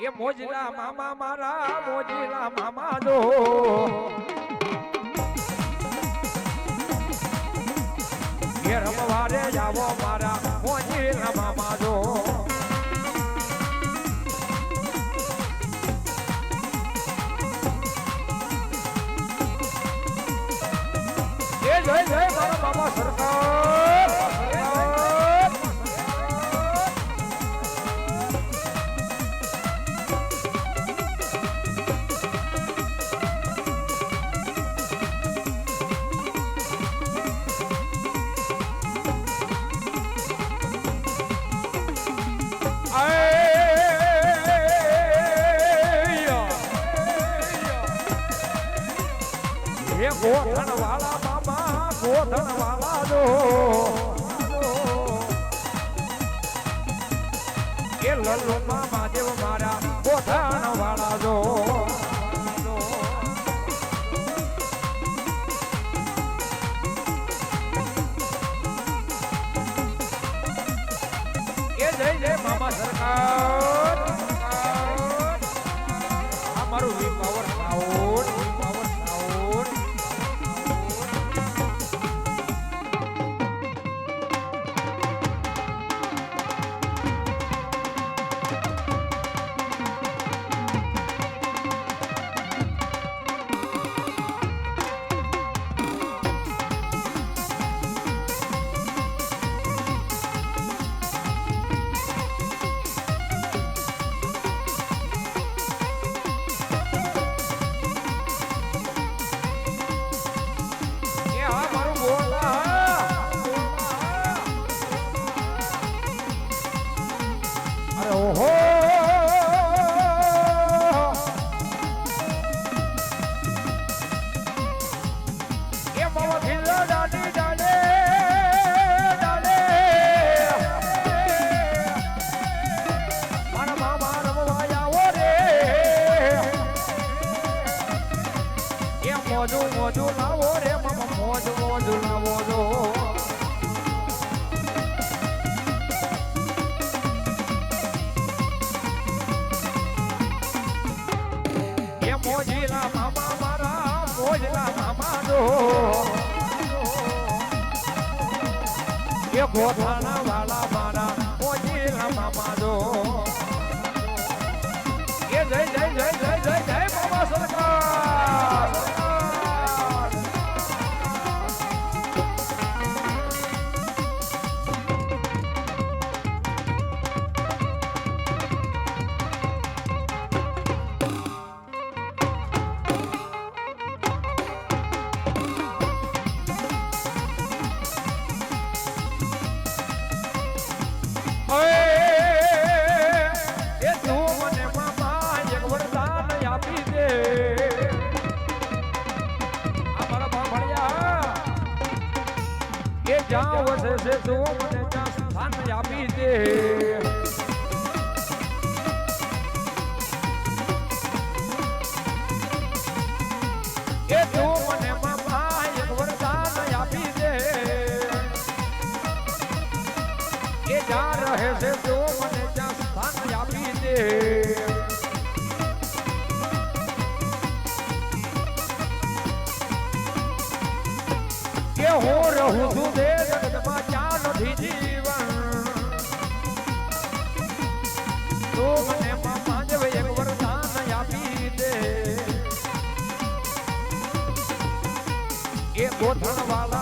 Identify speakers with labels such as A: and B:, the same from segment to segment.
A: એ મોજલા મામા મારા મોજલા મામા દો એ રમવારે જાવો મારા મોજલા મામા દો ગોધણ વાળા જો એ લલ્લો મામા દેવ મારા ગોધણ વાળા જો ગોઠાણા વાળા મારા કોઈ મામા જો જુઓ મને ત્યાં સ્થાન આપી દે Outro, outro, outro,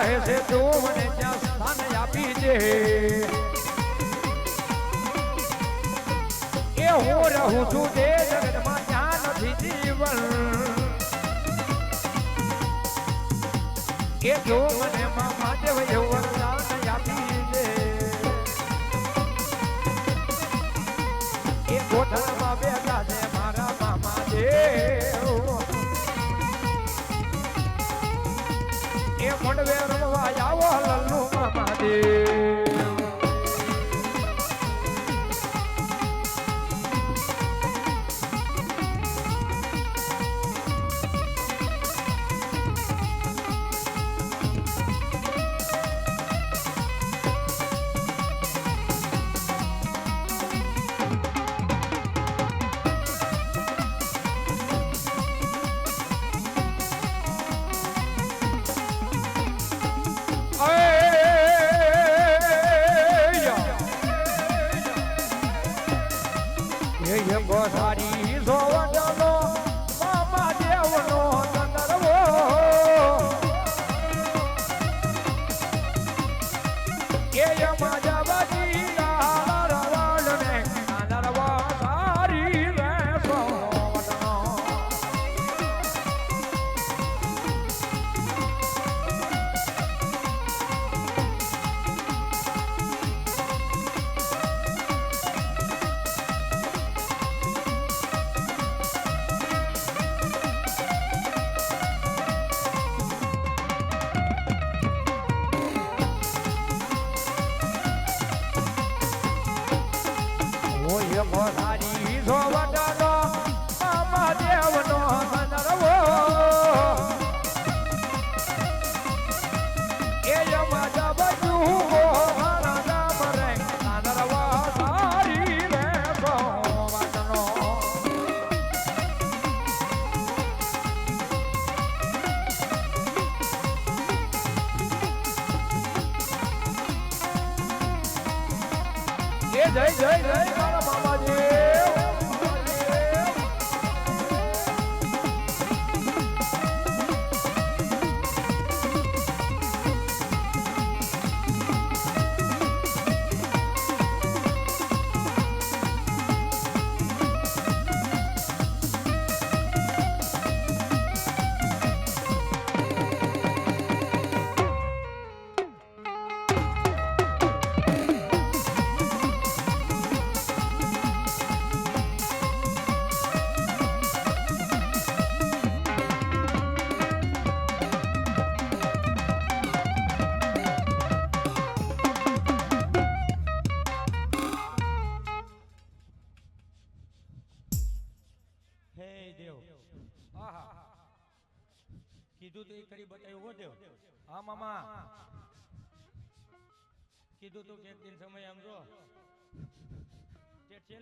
A: રહે છે તું મને ત્યાં સ્થાન આપી દે. એ હું રહું છું તે જગતમાં, ત્યાં નથી જીવન. એ જો મને મામા દેવ એવું મંડવે રમવા આવો લલ્લુ મામા દેવ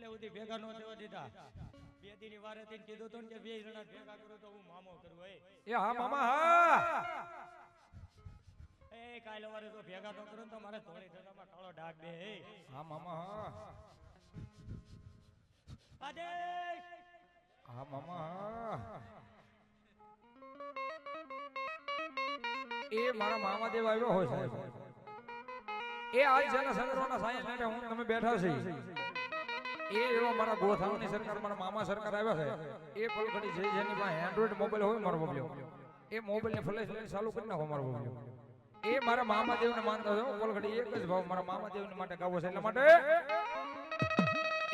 B: છેલ્લે સુધી ભેગા નો થવા દીધા. બે દી ની વારે થઈને કીધું તું કે બે જણા ભેગા કરું તો હું મામો કરું એ
A: એ હા મામા હા.
B: એ કાલ વારે તો ભેગા તો કરું તો મારે ધોળી થતામાં કાળો ડાક દે એ
A: હા મામા હા.
B: આદેશ!
A: હા મામા એ મારા મામા દેવ આવ્યો હોય સાહેબ. એ આજ જેના સંદર્ભના સાયન્સ માટે હું તમે બેઠા છે એ એવા મારા ગોથાવની સરકાર, મારા મામા સરકાર આવ્યા છે. એ પલખડી છે જેની પાસે એન્ડ્રોઈડ મોબાઈલ હોય મારો બબલ્યો. એ મોબાઈલ ને ફ્લેશ લઈને ચાલુ કરી નાખો મારો બબલ્યો. એ મારા મામા માનતા હતો. પલખડી એક જ ભાવ મારા મામા દેવને માટે ગાવો છે. એટલા માટે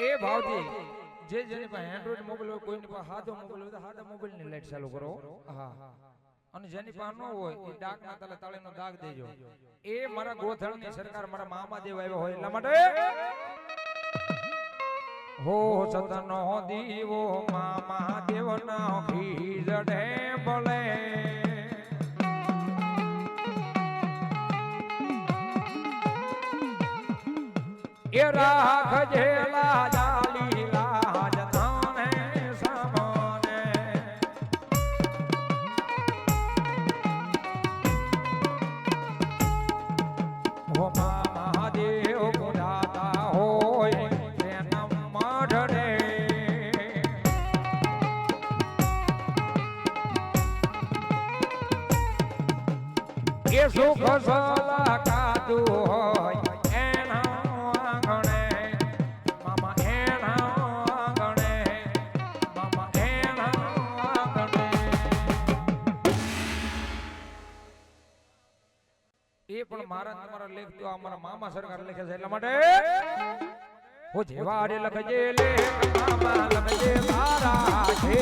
A: એ ભાવથી જે જેની પાસે એન્ડ્રોઈડ મોબાઈલ હોય, કોઈની પાસે હાથો મોબાઈલ હોય તો હાથા મોબાઈલની લાઈટ ચાલુ કરો. હા. અને જેની પાસે ન હોય, એ ડાક ના તલે તાળીનો દાગ દેજો. એ મારા ગોથળની સરકાર, મારા મામાદેવ આવ્યો હોય એટલા માટે હો સતનો દીવો મામા દેવના ખીજડે બોલે. એ રાખજે એ સુખ સલા કાજુ હોય એ પણ મારા તમારા લેખ અમારા મામા સરકાર લખે છે, એટલા માટે ઓ લેખ મામા લખજે લે મામા લખજે મારા છે.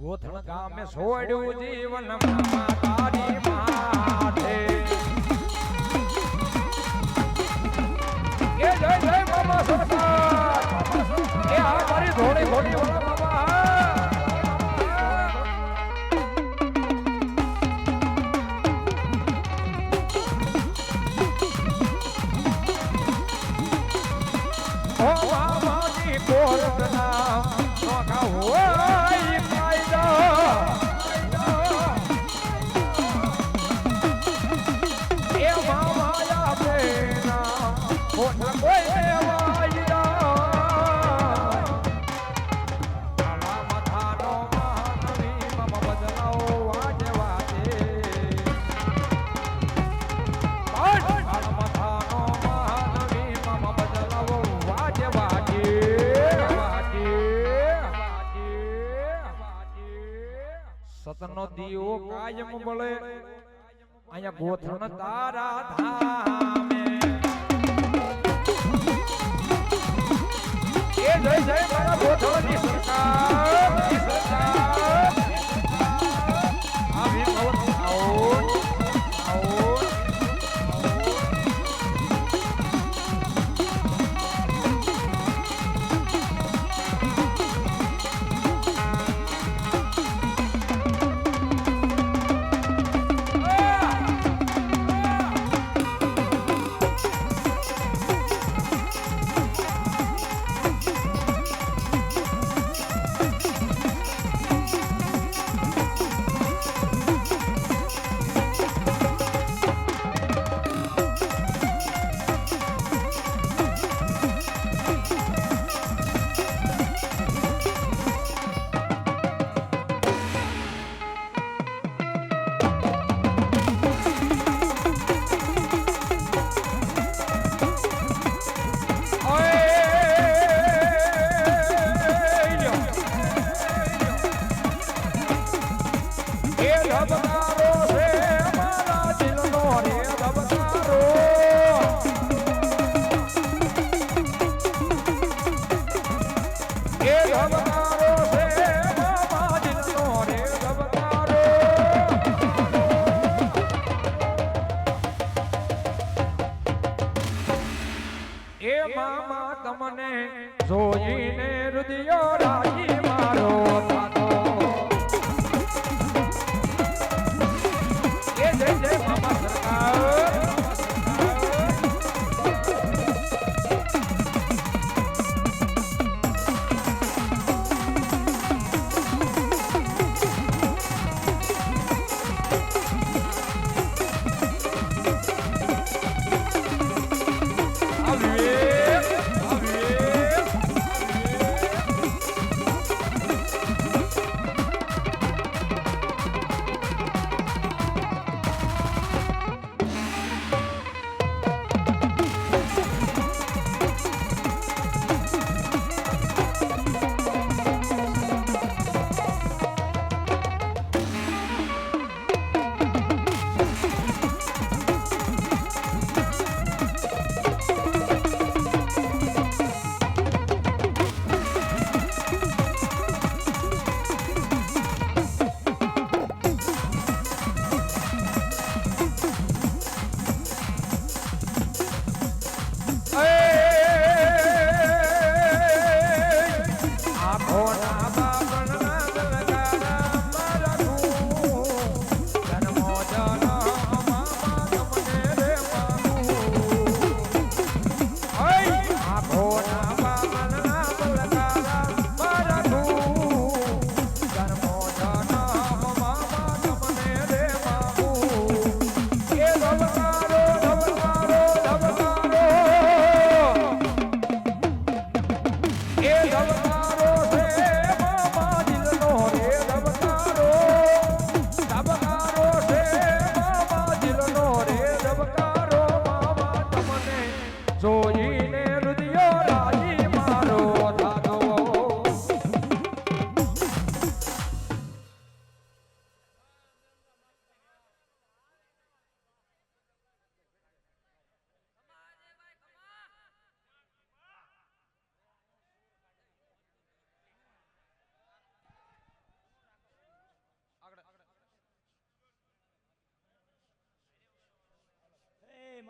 A: ગોથણ ગામે સોડ્યું જીવન માતા માથે. કાયમ બળે અહીંયા ગોથણ તારા ધામે. એ જય જય મારા ગોથણની સરકાર. સરકાર. તમને જોઈને રુદિયો રાજી મારો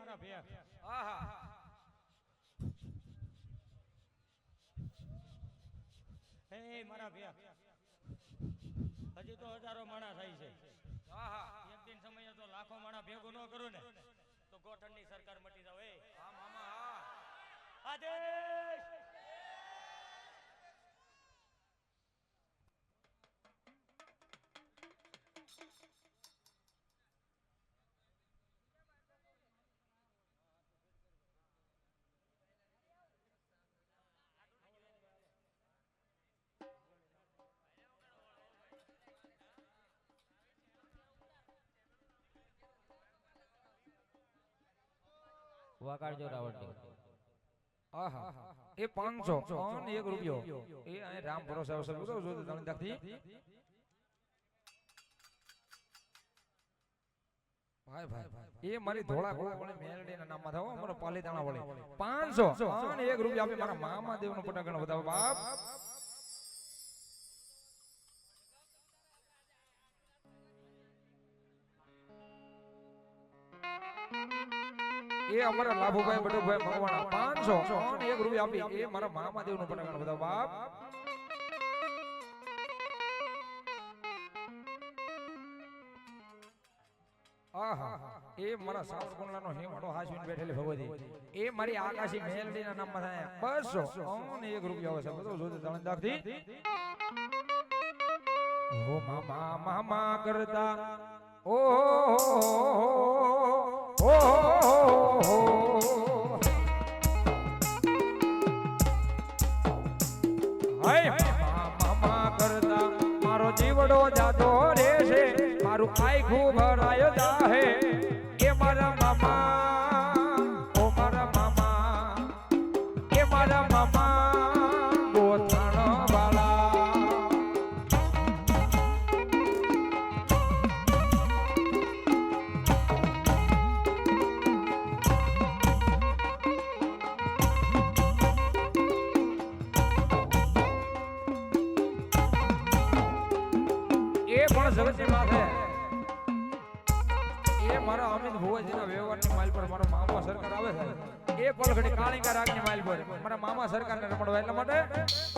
B: મારા ભેર
A: આહા.
B: હે મારા ભેર હજી તો હજારો માણા થાય છે.
A: આહા.
B: એક દિન સમયે તો લાખો માણા ભેગું ન કરું ને તો ગોઠણની સરકાર મટી જાવ એ.
A: હા મામા હા.
B: આદેશ!
C: વગાડજો રાવણની
A: આહા. એ 500 અને રૂપિયો. એ અહીં રામ ભરોસે અવસર લીધો જો તમને દાખથી ભાઈ ભાઈ એ મારી ધોળા ઘોડા વળી મેલડીના નામમાં થાવ અમારો પાલીતાણા વળી. 500 અને એક રૂપિયો આપી મારા મામા દેવનો પટાકણ વધાવો બાપ. એ અમારા લાભુભાઈ બટુભાઈ મકવાણા પાંચસો એક રૂપિયા આપી. એ મારા મામા દેવનું પટાકણ બધા બાપ. એ મારા હિમાડો દાખથી. ઓ મામા મામા કરતા. ઓ જીવડો જાતો રહેશે, મારું આખું ભરાય જાહે. એ મારા મામા, ઓ મારા મામા, એ મારા મામા, ગોથાણ વાળા કાળીકા રાગની માઇલ પર મારા મામા સરકારને રમડવા. એટલા માટે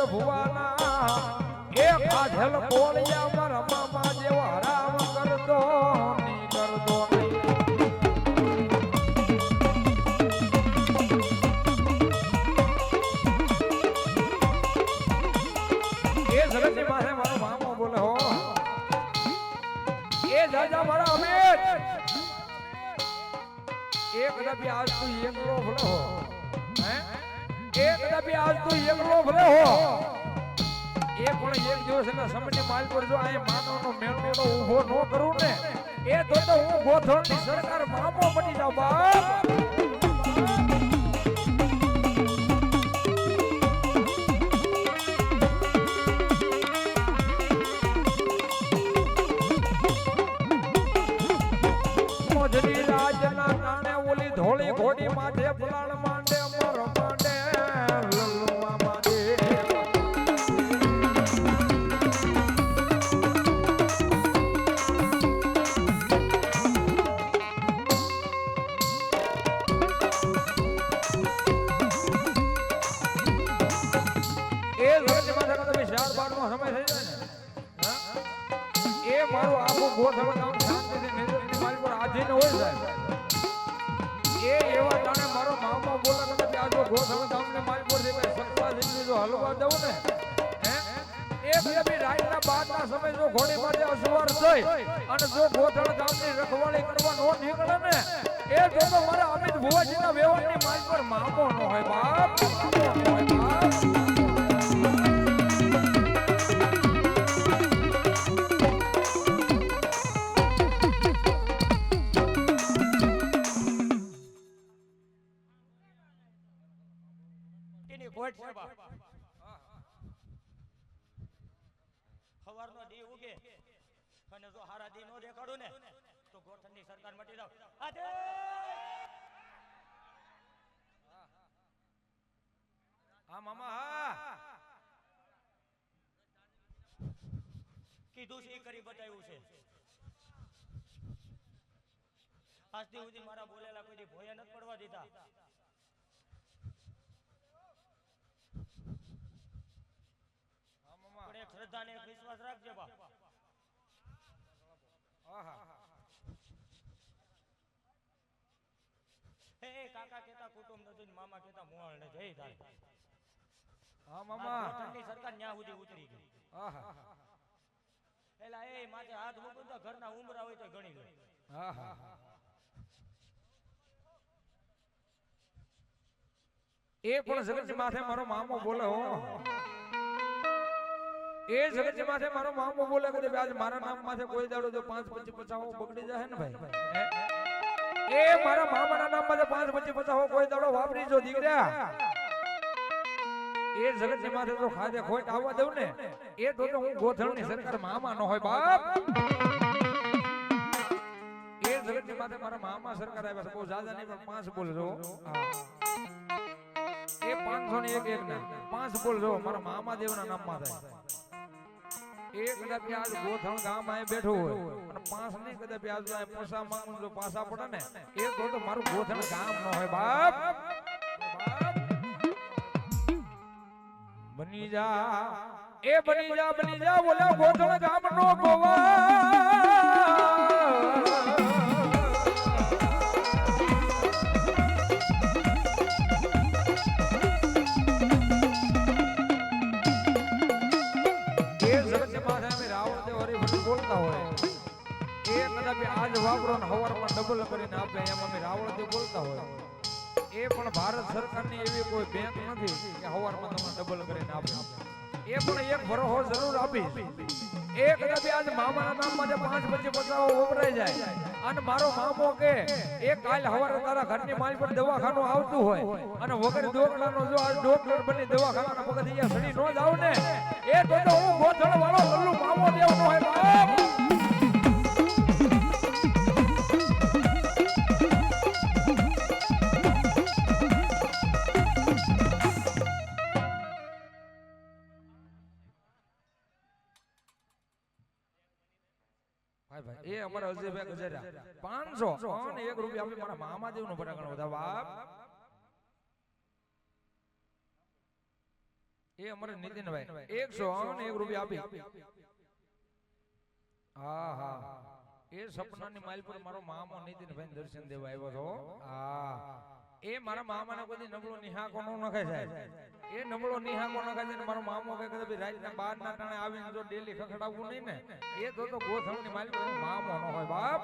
A: યમજ ભુવાના એક આધેલ કોળિયા મારા મામા જેવો હરામ કરતો કરતો. એ એ મારા અમિત એક ડબી આજ તું એકલો ડબી આજ તું એકલો ભલે હો એ પણ એક દિવસ એના સમયની માલ પર જો આ માનવનો મેળો ઊભો ન કરું ને, એ તો તો હું ગોથણની સરકાર મામો બની જાવ બાપ. ઓલી ધોળી ઘોડી માથે ફલાણ એ એવા ટાણે મારો મામા બોલે કે નથી આ જો ગોથળ ગામને મારી પર જે કઈ સત્તા જેટલી જો હલવા દઉં ને એ બી રાતના બારના સમય જો ઘોડી માટે અસવાર થઈ અને જો ગોથળ ગામની રખવાળી કરવા નો નીકળે ને મારી પર મામો નો હોય બાપ, મામો નો હોય બાપ.
B: આદે
A: હા મામા હા
B: કીધું છે એ કરી બતાવ્યું છે. આજથી સુધી મારા બોલેલા કોઈ ભોયા નથી પડવા દીધા.
A: આપણે
B: પણ એક શ્રદ્ધા ને વિશ્વાસ રાખજે બાપ.
A: આહા
B: હે એ કાકા કેતા કુટુંબ ને મામા કેતા મુહાળ ને જય તારે
A: હા મામા.
B: ઠંડી સરકાર ન્યા સુધી ઉતરી ગઈ. એલા એ માથે હાથ મૂકું તો ઘરના ઉમરા હોય તો ગણી લે.
A: એ પણ જગતની માથે મારો મામો બોલે હો. એ જગતની માથે મારો મામો બોલે કે આજ મારા નામ માથે કોઈ દાડો જો પાંચ પંચ પચાવો બગડી જાય ને ભાઈ? એ મારા મામાના નામ માથે પાંચ પચીસ પચાવો કોઈ દાડો વાપરી જો દીકરા. એ જગતની માથે તો ખાધે ખોટ આવવા દઉં ને. એ તો હું હું ગોથળની સરકાર મામા નો હોય બાપ. એ જગતની માથે મારા મામા સરકાર આવ્યા છે. બહુ જાદા નહીં, પણ પાંચ બોલજો. એ પાંચસો ને એક એક ના. પાંચ બોલજો મારા મામા દેવના નામમાં થાય. એ કદાચ આજ ગોથણ ગામ આય બેઠો હોય અને પાંચ નહીં કદાચ આજ અહીં પોસા માંગુ જો પાસા પડે ને, એ તો તો મારું ગોથણ ગામ ન હોય બાપ. બની જા એ બની જા બની જા, બોલ્યા ગોથણ ગામ બોલતા હોય. એ પણ ભારત સરકારની એવી કોઈ બેંક નથી કે હવારમાં તમને ડબલ કરીને આપે. એ પણ એક ભરોહો જરૂર આપી. એક કદાચ આજ મામાના નામમાં જે પાંચ પચીસ પચાવો વપરાઈ જાય. અને મારો મામો કે, એ કાલ હવારે તારા ઘરની માલ પર દવાખાનું આવતું હોય. અને વગર દોકડાનો જો આ ડોક્ટર બની દવાખાનાના પગથિયા સડી નો જાવ ને, એ તો હું ગોથળ વાળો મામો દેવ નો હોય એ અમારા અજયભાઈ ગજેરા પાંચસો અને એક રૂપિયા આપી મારા મામાદેવનું ફટાકણ બધા બાપ એ અમારે નીતિનભાઈ. એકસો અને એક રૂપિયા આપી. હા હા. એ સપનાની માઇલ પર મારો મામો નીતિનભાઈ દર્શન દેવા આવ્યો હતો. હા. એ મારા મામાને કોઈ નબળો નિહાકો નો નખે છે એ નબળો નિહાકો નખે છે મારો મામો કે કદાચ રાતના બાર ના ટાણે આવીને જો ડેલી ખખડાવવું નહીં ને એ તો માઇલ પર મામો નો હોય બાપ.